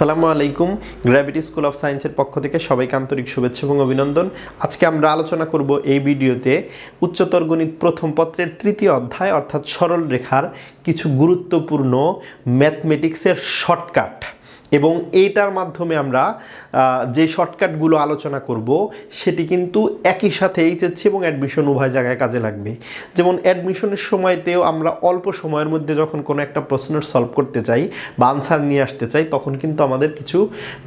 আসসালামু আলাইকুম gravity school of সায়েন্সের পক্ষ থেকে সবাইকে আন্তরিক শুভেচ্ছা এবং অভিনন্দন। আজকে আমরা আলোচনা করব এই ভিডিওতে উচ্চতর গণিত প্রথম পত্রের তৃতীয় অধ্যায়, অর্থাৎ সরল রেখার কিছু গুরুত্বপূর্ণ ম্যাথমেটিক্সের শর্টকাট এবং এইটার মাধ্যমে আমরা যে শর্টকাটগুলো আলোচনা করব, সেটি কিন্তু একই সাথে এইচএসসি এবং অ্যাডমিশন উভয় জায়গায় কাজে লাগবে। যেমন অ্যাডমিশনের সময়তেও আমরা অল্প সময়ের মধ্যে যখন কোনো একটা প্রশ্নের সলভ করতে চাই বা আনসার নিয়ে আসতে চাই, তখন কিন্তু আমাদের কিছু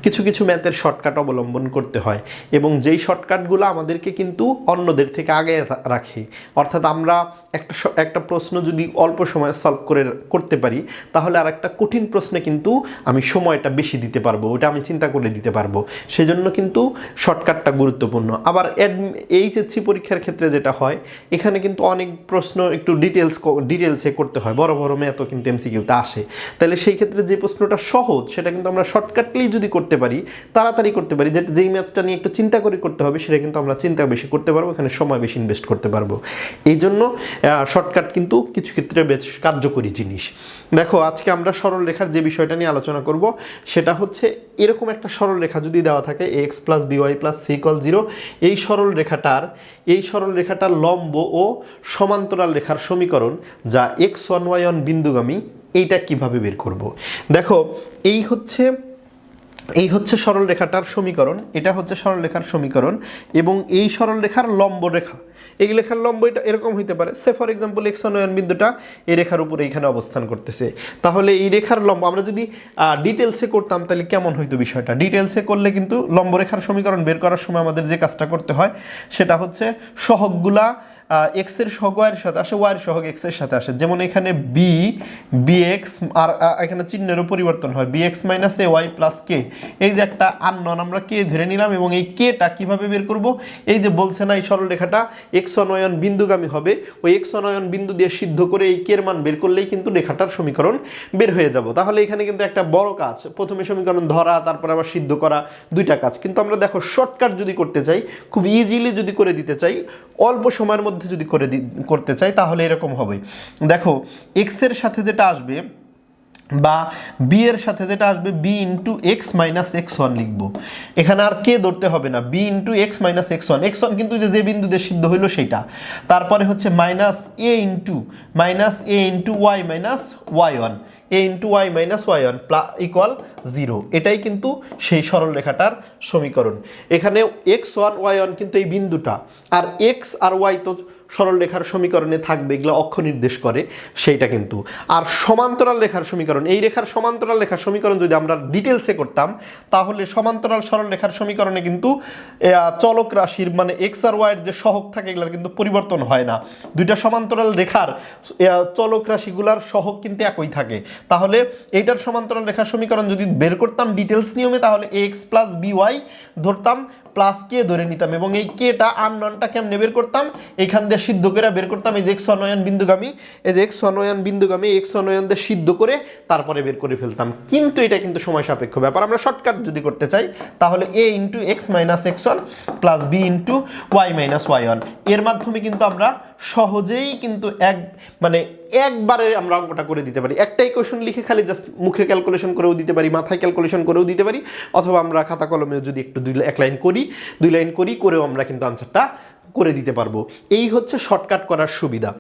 কিছু কিছু ম্যাথের শর্টকাট অবলম্বন করতে হয়। এবং যেই শর্টকাটগুলো আমাদেরকে কিন্তু অন্যদের থেকে আগে রাখে। অর্থাৎ আমরা একটা একটা প্রশ্ন যদি অল্প সময়ে সলভ করে করতে পারি, তাহলে আর একটা কঠিন প্রশ্নে কিন্তু আমি সময়টা বেশি দিতে পারব ওটা আমি চিন্তা করে দিতে পারব। সেজন্য কিন্তু শর্টকাটটা গুরুত্বপূর্ণ। আবার এইচএসসি পরীক্ষার ক্ষেত্রে যেটা হয়, এখানে কিন্তু অনেক প্রশ্ন একটু ডিটেলস ডিটেলসে করতে হয়। বড় বড় ম্যাথও কিন্তু এমসিকিউতে আসে। তাহলে সেই ক্ষেত্রে যে প্রশ্নটা সহজ, সেটা কিন্তু আমরা শর্টকাটলি যদি করতে পারি, তাড়াতাড়ি করতে পারি, যেটা যেই ম্যাথটা নিয়ে একটু চিন্তা করে করতে হবে, সেটা কিন্তু আমরা চিন্তা বেশি করতে পারব, এখানে সময় বেশি ইনভেস্ট করতে পারব। এই জন্য শর্টকাট কিন্তু কিছু ক্ষেত্রে বেশ কার্যকরী জিনিস। দেখো, আজকে আমরা সরল রেখার যে বিষয়টা নিয়ে আলোচনা করব, সেটা হচ্ছে এরকম একটা সরল রেখা যদি দেওয়া থাকে x plus b y plus c equal zero এই সরল রেখাটার এই সরল রেখাটার লম্ব ও সমান্তরাল রেখার সমীকরণ যা এক্স ওয়ান ওয়াই ওয়ান বিন্দুগামী, এইটা কীভাবে বের করব? দেখো, এই হচ্ছে এই হচ্ছে সরল রেখাটার সমীকরণ, এটা হচ্ছে সরল রেখার সমীকরণ, এবং এই সরল রেখার লম্ব রেখা। এই লেখার লম্ব এটা এরকম হইতে পারে। সে ফর এক্সাম্পল এক্স নয়ন বিন্দুটা এই রেখার উপরে এখানে অবস্থান করতেছে। তাহলে এই রেখার লম্ব, আমরা যদি ডিটেলসে করতাম, তাহলে কেমন হইতো বিষয়টা? ডিটেলসে করলে কিন্তু লম্ব রেখার সমীকরণ বের করার সময় আমাদের যে কাজটা করতে হয়, সেটা হচ্ছে সহগগুলা এক্সের সহগ ওয়াইয়ের সাথে আসে ওয়াইয়ের সহগ এক্সের সাথে আসে। যেমন এখানে বি বি এক্স আর এখানে চিহ্নেরও পরিবর্তন হয়। B x minus a y plus কে এই যে একটা আননন আমরা কে ধরে নিলাম এবং এই কেটা কীভাবে বের করব? এই যে বলছে না, এই সরল রেখাটা এক্স অনয়ন বিন্দুগামী হবে। ওই এক্স অনয়ন বিন্দু দিয়ে সিদ্ধ করে এই কের মান বের করলেই কিন্তু রেখাটার সমীকরণ বের হয়ে যাব। তাহলে এখানে কিন্তু একটা বড় কাজ। প্রথমে সমীকরণ ধরা, তারপর আবার সিদ্ধ করা, দুইটা কাজ। কিন্তু আমরা দেখো শর্টকাট যদি করতে চাই, খুব ইজিলি যদি করে দিতে চাই অল্প সময়ের মধ্যে যদি করে করতে চাই, তাহলে এরকম হবে দেখো এক্সের সাথে যেটা আসবে বা বি এর সাথে যেটা আসবে b into x minus x one লিখব। এখানে আর কে ধরতে হবে না b into x minus x one x one কিন্তু যে বিন্দুতে সিদ্ধ হইল সেটা। তারপরে হচ্ছে minus a into minus a into y minus y one a into y minus y one plus equal zero এটাই কিন্তু সেই সরল রেখাটার সমীকরণ। এখানে এক্স ওয়ান ওয়াই ওয়ান কিন্তু এই বিন্দুটা। আর এক্স আর ওয়াই তো সরল রেখার সমীকরণে থাকবে, এগুলো অক্ষ নির্দেশ করে, সেইটা কিন্তু। আর সমান্তরাল রেখার সমীকরণ, এই রেখার সমান্তরাল রেখার সমীকরণ যদি আমরা ডিটেলসে করতাম, তাহলে সমান্তরাল সরল রেখার সমীকরণে কিন্তু চলক রাশির মানে এক্স আর ওয়াইয়ের যে সহগ থাকে, এগুলোর কিন্তু পরিবর্তন হয় না। দুইটা সমান্তরাল রেখার চলক রাশিগুলার সহগ কিন্তু একই থাকে। তাহলে এইটার সমান্তরাল রেখার সমীকরণ যদি বের করতাম ডিটেলস নিয়মে, তাহলে এক্স প্লাস বিওয়াই ধরতাম প্লাস কে ধরে নিতাম এবং এই কেটা আনননটা কেমনে বের করতাম? এইখান দিয়ে সিদ্ধ করে বের করতাম, এই যে এক্স অনয়ন বিন্দুগামী, এই যে এক্স অনয়ন বিন্দুগামী এক্স অনয়ন দিয়ে সিদ্ধ করে তারপরে বের করে ফেলতাম। কিন্তু এটা কিন্তু সময় সাপেক্ষ ব্যাপার। আমরা শর্টকাট যদি করতে চাই, তাহলে a into x minus x one plus b into y minus y ওয়ানের মাধ্যমে কিন্তু আমরা সহজেই কিন্তু এক মানে একবারে আমরা অঙ্কটা করে দিতে পারি। একটা ইকুয়েশন লিখে খালি জাস্ট মুখে ক্যালকুলেশন করেও দিতে পারি, মাথায় ক্যালকুলেশন করেও দিতে পারি। অথবা আমরা খাতা কলমে যদি একটু দুই, এক লাইন করি, দুই লাইন করি, করেও আমরা কিন্তু আনসারটা করে দিতে পারব। এই হচ্ছে শর্টকাট করার সুবিধা।